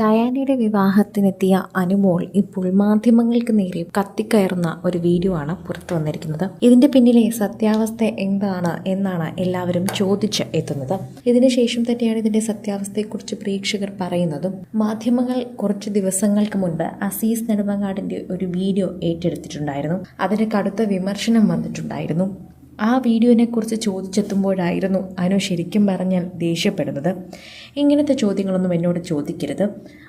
ഡയാനയുടെ വിവാഹത്തിനെത്തിയ അനുമോൾ ഇപ്പോൾ മാധ്യമങ്ങൾക്ക് നേരെ കത്തിക്കയറുന്ന ഒരു വീഡിയോ ആണ് പുറത്തു വന്നിരിക്കുന്നത്. ഇതിന്റെ പിന്നിലെ സത്യാവസ്ഥ എന്താണ് എന്നാണ് എല്ലാവരും ചോദിച്ച് എത്തുന്നത്. ഇതിനുശേഷം തന്നെയാണ് ഇതിന്റെ സത്യാവസ്ഥയെക്കുറിച്ച് പ്രേക്ഷകർ പറയുന്നതും. മാധ്യമങ്ങൾ കുറച്ച് ദിവസങ്ങൾക്ക് മുൻപ് അസീസ് നെടുമങ്ങാടിന്റെ ഒരു വീഡിയോ ഏറ്റെടുത്തിട്ടുണ്ടായിരുന്നു. അതിന് കടുത്ത വിമർശനം വന്നിട്ടുണ്ടായിരുന്നു. ആ വീഡിയോനെക്കുറിച്ച് ചോദിച്ചെത്തുമ്പോഴായിരുന്നു അനു ശരിക്കും പറഞ്ഞാൽ ദേഷ്യപ്പെടുന്നത്. ഇങ്ങനത്തെ ചോദ്യങ്ങളൊന്നും എന്നോട് ചോദിക്കരുത്.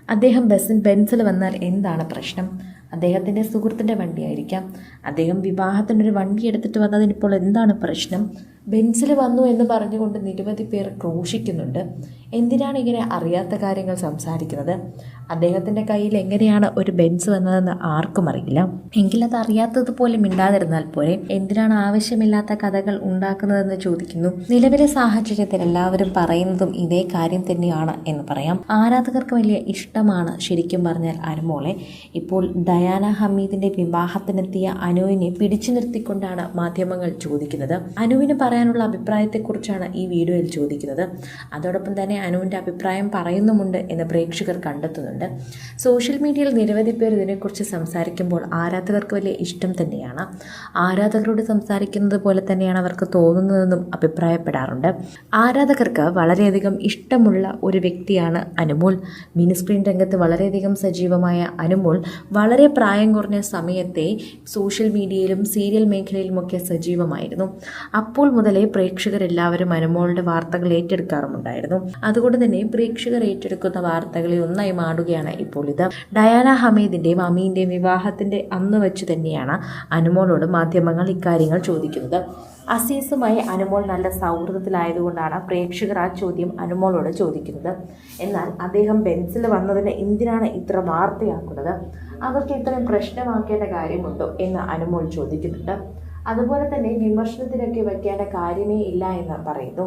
അദ്ദേഹം ബസ്സിൽ ബെൻസിൽ വന്നാൽ എന്താണ് പ്രശ്നം? അദ്ദേഹത്തിന്റെ സുഹൃത്തിന്റെ വണ്ടിയായിരിക്കാം. അദ്ദേഹം വിവാഹത്തിനൊരു വണ്ടി എടുത്തിട്ട് വന്നതിനിപ്പോൾ എന്താണ് പ്രശ്നം? ബെൻസിൽ വന്നു എന്ന് പറഞ്ഞുകൊണ്ട് നിരവധി പേർ ക്രോശിക്കുന്നുണ്ട്. എന്തിനാണ് ഇങ്ങനെ അറിയാത്ത കാര്യങ്ങൾ സംസാരിക്കുന്നത്? അദ്ദേഹത്തിന്റെ കയ്യിൽ എങ്ങനെയാണ് ഒരു ബെൻസ് വന്നതെന്ന് ആർക്കും അറിയില്ല. എങ്കിലത് അറിയാത്തതുപോലെ മിണ്ടാതിരുന്നാൽ പോലെ എന്തിനാണ് ആവശ്യമില്ലാത്ത കഥകൾ ഉണ്ടാക്കുന്നതെന്ന് ചോദിക്കുന്നു. നിലവിലെ സാഹചര്യത്തിൽ എല്ലാവരും പറയുന്നതും ഇതേ കാര്യം തന്നെയാണ് എന്ന് പറയാം. ആരാധകർക്ക് വലിയ ഇഷ്ടമാണ് ശരിക്കും പറഞ്ഞാൽ അനുമോളെ. ഇപ്പോൾ ദയാന ഹമീദിന്റെ വിവാഹത്തിനെത്തിയ അനുവിനെ പിടിച്ചു നിർത്തിക്കൊണ്ടാണ് മാധ്യമങ്ങൾ ചോദിക്കുന്നത്. അനുവിന് പറയാനുള്ള അഭിപ്രായത്തെക്കുറിച്ചാണ് ഈ വീഡിയോയിൽ ചോദിക്കുന്നത്. അതോടൊപ്പം തന്നെ അനുവിന്റെ അഭിപ്രായം പറയുന്നുമുണ്ട് എന്ന് പ്രേക്ഷകർ കണ്ടെത്തുന്നുണ്ട്. സോഷ്യൽ മീഡിയയിൽ നിരവധി പേർ ഇതിനെക്കുറിച്ച് സംസാരിക്കുമ്പോൾ ആരാധകർക്ക് വലിയ ഇഷ്ടം തന്നെയാണ്. ആരാധകരോട് സംസാരിക്കുന്നത് പോലെ തന്നെയാണ് അവർക്ക് തോന്നുന്നതെന്നും അഭിപ്രായപ്പെടാറുണ്ട്. ആരാധകർക്ക് വളരെയധികം ഇഷ്ടമുള്ള ഒരു വ്യക്തിയാണ് അനുമോൾ. മിനി സ്ക്രീൻ രംഗത്ത് വളരെയധികം സജീവമായ അനുമോൾ. വളരെ പ്രായം കുറഞ്ഞ സമയത്തെ സോഷ്യൽ മീഡിയയിലും സീരിയൽ മേഖലയിലുമൊക്കെ സജീവമായിരുന്നു. അപ്പോൾ മുതലേ പ്രേക്ഷകരെല്ലാവരും അനുമോളുടെ വാർത്തകൾ ഏറ്റെടുക്കാറുമുണ്ടായിരുന്നു. അതുകൊണ്ട് തന്നെ പ്രേക്ഷകർ ഏറ്റെടുക്കുന്ന വാർത്തകളിൽ ഒന്നായി മാറുകയാണ് ഇപ്പോൾ ഇത്. ഡയാന ഹമീദിന്റെയും അമീന്റെയും വിവാഹത്തിന്റെ അന്ന് വെച്ച് തന്നെയാണ് അനുമോളോട് മാധ്യമങ്ങൾ ഇക്കാര്യങ്ങൾ ചോദിക്കുന്നത്. അസീസുമായി അനുമോൾ നല്ല സൗഹൃദത്തിലായതുകൊണ്ടാണ് പ്രേക്ഷകർ ആ ചോദ്യം അനുമോളോട് ചോദിക്കുന്നത്. എന്നാൽ അദ്ദേഹം ബെൻസിൽ വന്നതിന് എന്തിനാണ് ഇത്ര വാർത്തയാക്കുന്നത്? അവർക്ക് ഇത്രയും പ്രശ്നമാക്കേണ്ട കാര്യമുണ്ടോ എന്ന് അനുമോൾ ചോദിക്കുന്നുണ്ട്. അതുപോലെ തന്നെ വിമർശനത്തിനൊക്കെ വയ്ക്കേണ്ട കാര്യമേ ഇല്ല എന്ന് പറയുന്നു.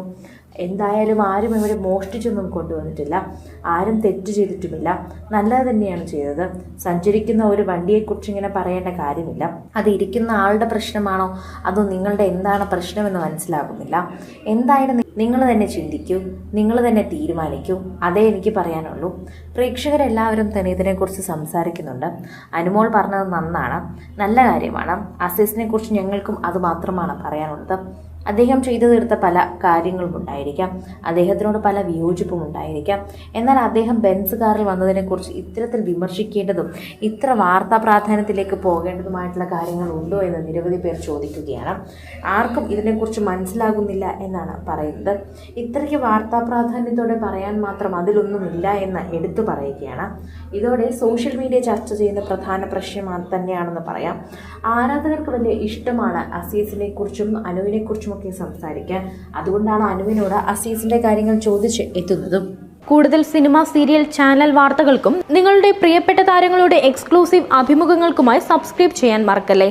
എന്തായാലും ആരും ഇവിടെ മോഷ്ടിച്ചൊന്നും കൊണ്ടുവന്നിട്ടില്ല. ആരും തെറ്റ് ചെയ്തിട്ടുമില്ല. നല്ലത് തന്നെയാണ് ചെയ്തത്. സഞ്ചരിക്കുന്ന ഒരു വണ്ടിയെക്കുറിച്ച് ഇങ്ങനെ പറയേണ്ട കാര്യമില്ല. അത് ഇരിക്കുന്ന ആളുടെ പ്രശ്നമാണോ? അതോ നിങ്ങളുടെ എന്താണ് പ്രശ്നമെന്ന് മനസ്സിലാകുന്നില്ല. എന്തായാലും നിങ്ങൾ തന്നെ ചിന്തിക്കൂ. നിങ്ങൾ തന്നെ തീരുമാനിക്കൂ. അതേ എനിക്ക് പറയാനുള്ളൂ. പ്രേക്ഷകരെല്ലാവരും തന്നെ ഇതിനെക്കുറിച്ച് സംസാരിക്കുന്നുണ്ട്. അനുമോൾ പറഞ്ഞത് നന്നാണ്. നല്ല കാര്യമാണ്. അസീസിനെക്കുറിച്ച് ഞങ്ങൾക്കും അത് മാത്രമാണ് പറയാനുള്ളത്. അദ്ദേഹം ചെയ്തു തീർത്ത പല കാര്യങ്ങളും ഉണ്ടായിരിക്കാം. അദ്ദേഹത്തിനോട് പല വിയോജിപ്പും ഉണ്ടായിരിക്കാം. എന്നാൽ അദ്ദേഹം ബെൻസ് കാറിൽ വന്നതിനെക്കുറിച്ച് ഇത്തരത്തിൽ വിമർശിക്കേണ്ടതും ഇത്ര വാർത്താ പ്രാധാന്യത്തിലേക്ക് പോകേണ്ടതുമായിട്ടുള്ള കാര്യങ്ങൾ ഉണ്ടോ എന്ന് നിരവധി പേർ ചോദിക്കുകയാണ്. ആർക്കും ഇതിനെക്കുറിച്ച് മനസ്സിലാകുന്നില്ല എന്നാണ് പറയുന്നത്. ഇത്രയ്ക്ക് വാർത്താ പ്രാധാന്യത്തോടെ പറയാൻ മാത്രം അതിലൊന്നുമില്ല എന്ന് എടുത്തു പറയുകയാണ്. ഇതോടെ സോഷ്യൽ മീഡിയ ചർച്ച ചെയ്യുന്ന പ്രധാന പ്രശ്നം തന്നെയാണെന്ന് പറയാം. ആരാധകർക്ക് വലിയ ഇഷ്ടമാണ് അസീസിനെ കുറിച്ചും അനുവിനെ ഒക്കെ സംസാരിക്കാൻ അതുകൊണ്ടാണ് അനുവിനോട് അസീസിന്റെ കാര്യങ്ങൾ ചോദിച്ച് എത്തുന്നതും. കൂടുതൽ സിനിമ സീരിയൽ ചാനൽ വാർത്തകൾക്കും നിങ്ങളുടെ പ്രിയപ്പെട്ട താരങ്ങളുടെ എക്സ്ക്ലൂസീവ് അഭിമുഖങ്ങൾക്കുമായി സബ്സ്ക്രൈബ് ചെയ്യാൻ മറക്കല്ലേ?